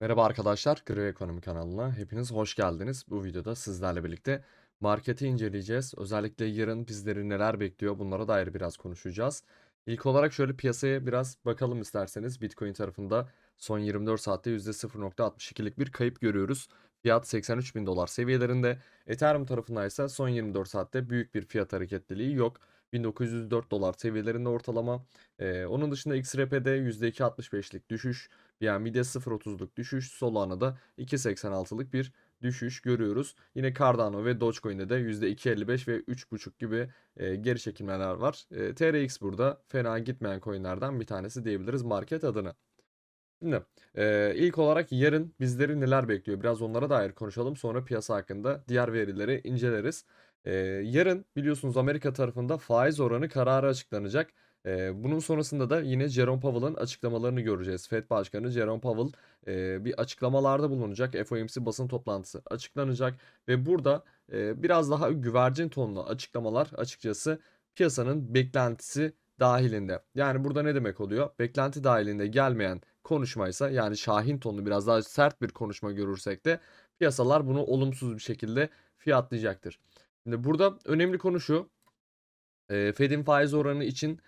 Merhaba arkadaşlar, Gri Ekonomi kanalına hepiniz hoş geldiniz. Bu videoda sizlerle birlikte marketi inceleyeceğiz. Özellikle yarın bizleri neler bekliyor bunlara dair biraz konuşacağız. İlk olarak şöyle piyasaya biraz bakalım isterseniz. Bitcoin tarafında son 24 saatte %0.62'lik bir kayıp görüyoruz. Fiyat 83 bin dolar seviyelerinde. Ethereum tarafında ise son 24 saatte büyük bir fiyat hareketliliği yok. 1904 dolar seviyelerinde ortalama. Ee, onun dışında XRP'de %2.65'lik düşüş. Nvidia 0.30'luk düşüş. Solana'da 2.86'lık bir düşüş görüyoruz. Yine Cardano ve Dogecoin'de de %2.55 ve 3.5 gibi e, geri çekilmeler var. E, TRX burada fena gitmeyen coinlerden bir tanesi diyebiliriz market adına. Şimdi e, ilk olarak yarın bizleri neler bekliyor? Biraz onlara dair konuşalım. Sonra piyasa hakkında diğer verileri inceleriz. E, yarın biliyorsunuz Amerika tarafında faiz oranı kararı açıklanacak. Bunun sonrasında da yine Jerome Powell'ın açıklamalarını göreceğiz. Fed Başkanı Jerome Powell bir açıklamalarda bulunacak. FOMC basın toplantısı açıklanacak ve burada biraz daha güvercin tonlu açıklamalar açıkçası piyasanın beklentisi dahilinde. Yani burada ne demek oluyor? Beklenti dahilinde gelmeyen konuşmaysa yani Şahin tonlu biraz daha sert bir konuşma görürsek de piyasalar bunu olumsuz bir şekilde fiyatlayacaktır. Şimdi burada önemli konu şu. Fed'in faiz oranı için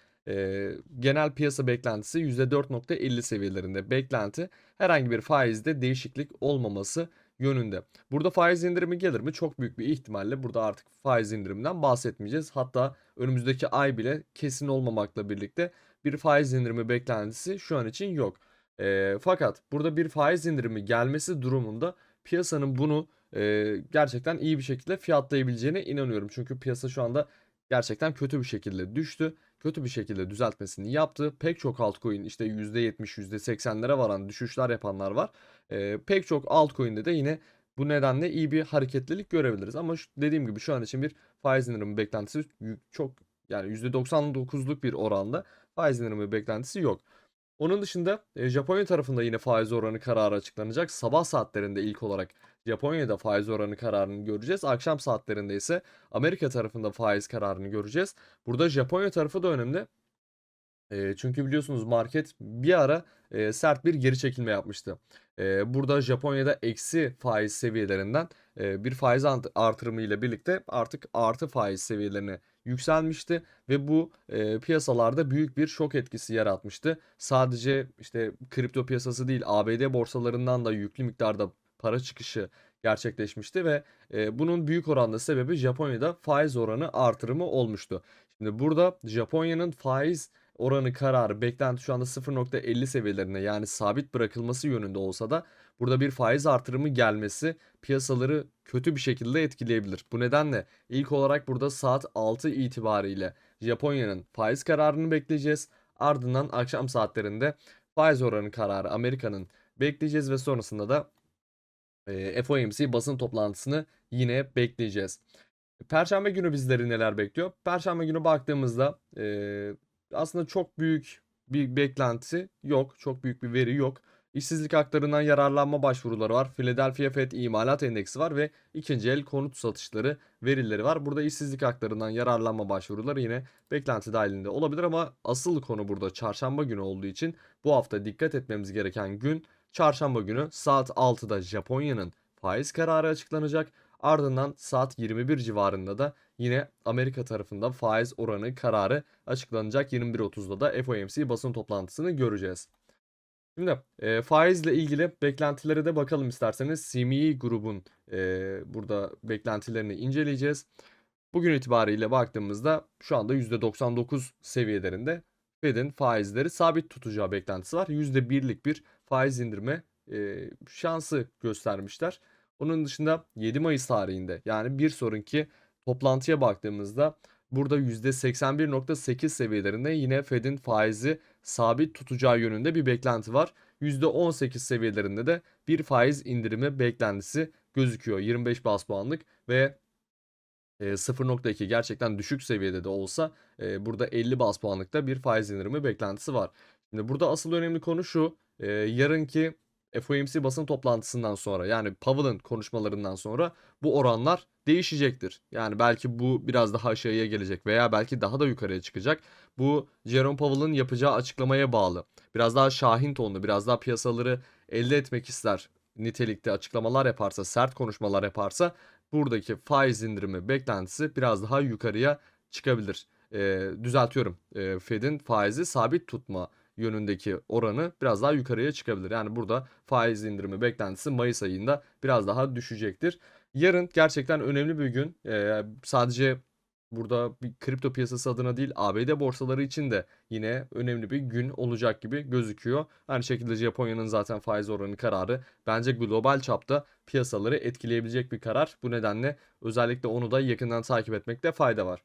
genel piyasa beklentisi %4.50 seviyelerinde. Beklenti herhangi bir faizde değişiklik olmaması yönünde. Burada faiz indirimi gelir mi? Çok büyük bir ihtimalle burada artık faiz indiriminden bahsetmeyeceğiz. Hatta önümüzdeki ay bile kesin olmamakla birlikte bir faiz indirimi beklentisi şu an için yok. E, fakat burada bir faiz indirimi gelmesi durumunda piyasanın bunu e, gerçekten iyi bir şekilde fiyatlayabileceğine inanıyorum. Çünkü piyasa şu anda gerçekten kötü bir şekilde düştü. Kötü bir şekilde düzeltmesini yaptı. Pek çok altcoin işte %70, %80'lere varan düşüşler yapanlar var. E, pek çok altcoin'de de yine bu nedenle iyi bir hareketlilik görebiliriz. Ama şu, dediğim gibi şu an için bir faiz indirimi beklentisi çok yani %99'luk bir oranda faiz indirimi beklentisi yok. Onun dışında Japonya tarafında yine faiz oranı kararı açıklanacak. Sabah saatlerinde ilk olarak Japonya'da faiz oranı kararını göreceğiz. Akşam saatlerinde ise Amerika tarafında faiz kararını göreceğiz. Burada Japonya tarafı da önemli. E, çünkü biliyorsunuz market bir ara e, sert bir geri çekilme yapmıştı. E, burada Japonya'da eksi faiz seviyelerinden e, bir faiz artırımı ile birlikte artık artı faiz seviyelerine yükselmişti ve bu e, piyasalarda büyük bir şok etkisi yaratmıştı. Sadece işte kripto piyasası değil ABD borsalarından da yüklü miktarda para çıkışı gerçekleşmişti ve e, bunun büyük oranda sebebi Japonya'da faiz oranı artırımı olmuştu. Şimdi burada Japonya'nın faiz oranı kararı beklenti şu anda 0.50 seviyelerine yani sabit bırakılması yönünde olsa da burada bir faiz artırımı gelmesi piyasaları kötü bir şekilde etkileyebilir. Bu nedenle ilk olarak burada saat 6 itibariyle Japonya'nın faiz kararını bekleyeceğiz. Ardından akşam saatlerinde faiz oranı kararı Amerika'nın bekleyeceğiz ve sonrasında da e, FOMC basın toplantısını yine bekleyeceğiz. Perşembe günü bizleri neler bekliyor? Perşembe günü baktığımızda e, aslında çok büyük bir beklenti yok. Çok büyük bir veri yok. İşsizlik haklarından yararlanma başvuruları var. Philadelphia Fed imalat endeksi var ve ikinci el konut satışları verileri var. Burada işsizlik haklarından yararlanma başvuruları yine beklenti dahilinde olabilir ama asıl konu burada çarşamba günü olduğu için bu hafta dikkat etmemiz gereken gün çarşamba günü saat 6'da Japonya'nın faiz kararı açıklanacak. Ardından saat 21 civarında da yine Amerika tarafında faiz oranı kararı açıklanacak. 21.30'da da FOMC basın toplantısını göreceğiz. Şimdi e, faizle ilgili beklentilere de bakalım isterseniz. CME grubun e, burada beklentilerini inceleyeceğiz. Bugün itibariyle baktığımızda şu anda %99 seviyelerinde Fed'in faizleri sabit tutacağı beklentisi var. %1'lik bir faiz indirme e, şansı göstermişler. Onun dışında 7 Mayıs tarihinde yani bir sonraki toplantıya baktığımızda burada %81.8 seviyelerinde yine Fed'in faizi sabit tutacağı yönünde bir beklenti var. %18 seviyelerinde de bir faiz indirimi beklentisi gözüküyor. 25 bas puanlık ve 0.2 gerçekten düşük seviyede de olsa burada 50 bas puanlıkta bir faiz indirimi beklentisi var. Şimdi burada asıl önemli konu şu. Yarınki FOMC basın toplantısından sonra yani Powell'ın konuşmalarından sonra bu oranlar değişecektir. Yani belki bu biraz daha aşağıya gelecek veya belki daha da yukarıya çıkacak. Bu Jerome Powell'ın yapacağı açıklamaya bağlı. Biraz daha şahin tonlu, biraz daha piyasaları elde etmek ister nitelikte açıklamalar yaparsa, sert konuşmalar yaparsa buradaki faiz indirimi beklentisi biraz daha yukarıya çıkabilir. Ee, düzeltiyorum. Ee, Fed'in faizi sabit tutma yönündeki oranı biraz daha yukarıya çıkabilir. Yani burada faiz indirimi beklentisi Mayıs ayında biraz daha düşecektir. Yarın gerçekten önemli bir gün. Ee, sadece burada bir kripto piyasası adına değil ABD borsaları için de yine önemli bir gün olacak gibi gözüküyor. Aynı şekilde Japonya'nın zaten faiz oranı kararı bence global çapta piyasaları etkileyebilecek bir karar. Bu nedenle özellikle onu da yakından takip etmekte fayda var.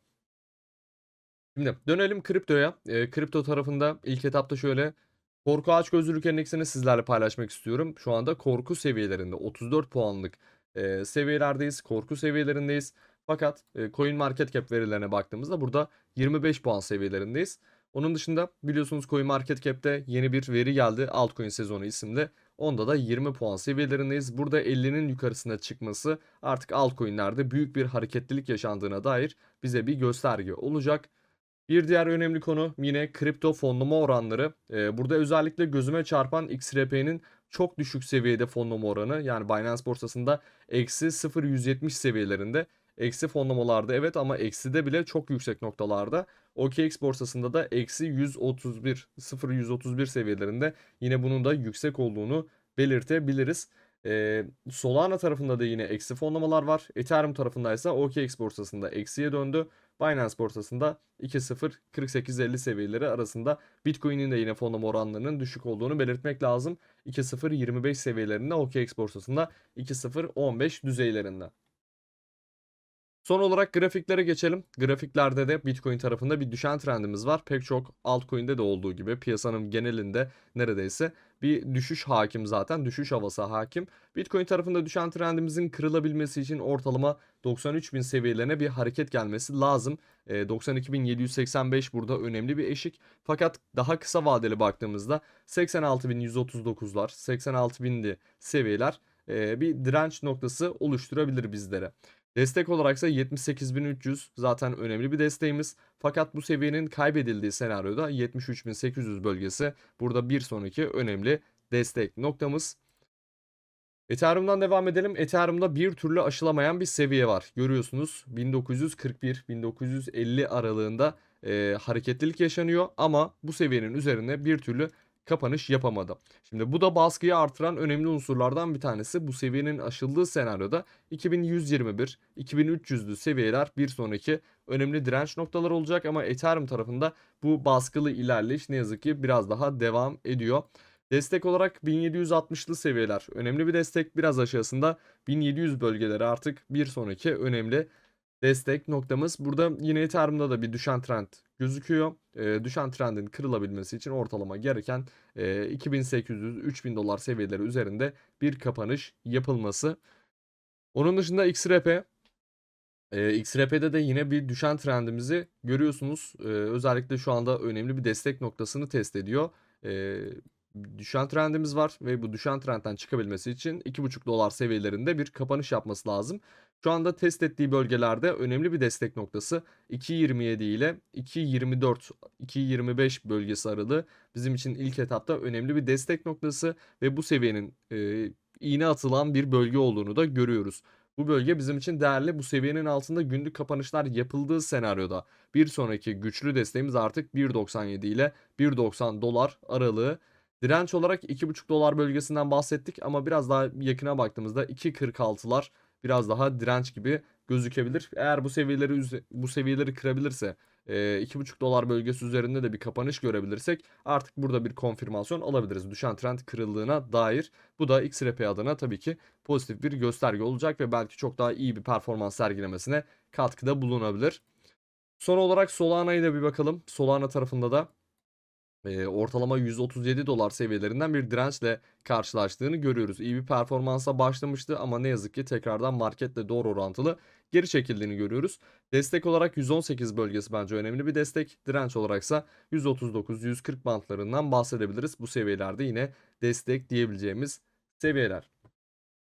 Şimdi dönelim kriptoya. E, kripto tarafında ilk etapta şöyle korku aç gözlülük endeksini sizlerle paylaşmak istiyorum. Şu anda korku seviyelerinde 34 puanlık e, seviyelerdeyiz. Korku seviyelerindeyiz. Fakat e, Coin Market Cap verilerine baktığımızda burada 25 puan seviyelerindeyiz. Onun dışında biliyorsunuz Coin Market Cap'te yeni bir veri geldi. Altcoin sezonu isimli. Onda da 20 puan seviyelerindeyiz. Burada 50'nin yukarısına çıkması artık altcoin'lerde büyük bir hareketlilik yaşandığına dair bize bir gösterge olacak. Bir diğer önemli konu yine kripto fonlama oranları. Ee, burada özellikle gözüme çarpan XRP'nin çok düşük seviyede fonlama oranı yani Binance borsasında eksi 0.170 seviyelerinde. Eksi fonlamalarda evet ama eksi de bile çok yüksek noktalarda. OKX borsasında da eksi 131 0.131 seviyelerinde yine bunun da yüksek olduğunu belirtebiliriz. Ee, Solana tarafında da yine eksi fonlamalar var. Ethereum tarafında ise OKX borsasında eksiye döndü. Binance borsasında 2.0-48.50 seviyeleri arasında Bitcoin'in de yine fonlama oranlarının düşük olduğunu belirtmek lazım. 2.0-25 seviyelerinde OKX borsasında 2.0-15 düzeylerinde. Son olarak grafiklere geçelim. Grafiklerde de Bitcoin tarafında bir düşen trendimiz var. Pek çok altcoin'de de olduğu gibi piyasanın genelinde neredeyse bir düşüş hakim zaten. Düşüş havası hakim. Bitcoin tarafında düşen trendimizin kırılabilmesi için ortalama 93.000 seviyelerine bir hareket gelmesi lazım. E, 92.785 burada önemli bir eşik. Fakat daha kısa vadeli baktığımızda 86.139'lar, 86.000'li seviyeler e, bir direnç noktası oluşturabilir bizlere. Destek olarak ise 78.300 zaten önemli bir desteğimiz. Fakat bu seviyenin kaybedildiği senaryoda 73.800 bölgesi burada bir sonraki önemli destek noktamız. Ethereum'dan devam edelim. Ethereum'da bir türlü aşılamayan bir seviye var. Görüyorsunuz 1941-1950 aralığında e, hareketlilik yaşanıyor ama bu seviyenin üzerine bir türlü kapanış yapamadı. Şimdi bu da baskıyı artıran önemli unsurlardan bir tanesi. Bu seviyenin aşıldığı senaryoda 2121, 2300'lü seviyeler bir sonraki önemli direnç noktaları olacak ama Ethereum tarafında bu baskılı ilerleyiş ne yazık ki biraz daha devam ediyor. Destek olarak 1760'lı seviyeler önemli bir destek. Biraz aşağısında 1700 bölgeleri artık bir sonraki önemli destek noktamız. Burada yine Ethereum'da da bir düşen trend gözüküyor. E, düşen trendin kırılabilmesi için ortalama gereken e, 2800-3000 dolar seviyeleri üzerinde bir kapanış yapılması. Onun dışında XRP e, XRP'de de yine bir düşen trendimizi görüyorsunuz. E, özellikle şu anda önemli bir destek noktasını test ediyor. E, düşen trendimiz var ve bu düşen trendten çıkabilmesi için 2,5 dolar seviyelerinde bir kapanış yapması lazım. Şu anda test ettiği bölgelerde önemli bir destek noktası 2.27 ile 2.24 2.25 bölgesi aralığı bizim için ilk etapta önemli bir destek noktası ve bu seviyenin e, iğne atılan bir bölge olduğunu da görüyoruz. Bu bölge bizim için değerli. Bu seviyenin altında günlük kapanışlar yapıldığı senaryoda bir sonraki güçlü desteğimiz artık 1.97 ile 1.90 dolar aralığı. Direnç olarak 2.5 dolar bölgesinden bahsettik ama biraz daha yakına baktığımızda 2.46'lar biraz daha direnç gibi gözükebilir. Eğer bu seviyeleri bu seviyeleri kırabilirse 2.5 dolar bölgesi üzerinde de bir kapanış görebilirsek artık burada bir konfirmasyon alabiliriz. Düşen trend kırıldığına dair. Bu da XRP adına tabii ki pozitif bir gösterge olacak ve belki çok daha iyi bir performans sergilemesine katkıda bulunabilir. Son olarak Solana'ya da bir bakalım. Solana tarafında da e, ortalama 137 dolar seviyelerinden bir dirençle karşılaştığını görüyoruz. İyi bir performansa başlamıştı ama ne yazık ki tekrardan marketle doğru orantılı geri çekildiğini görüyoruz. Destek olarak 118 bölgesi bence önemli bir destek. Direnç olaraksa 139-140 bantlarından bahsedebiliriz. Bu seviyelerde yine destek diyebileceğimiz seviyeler.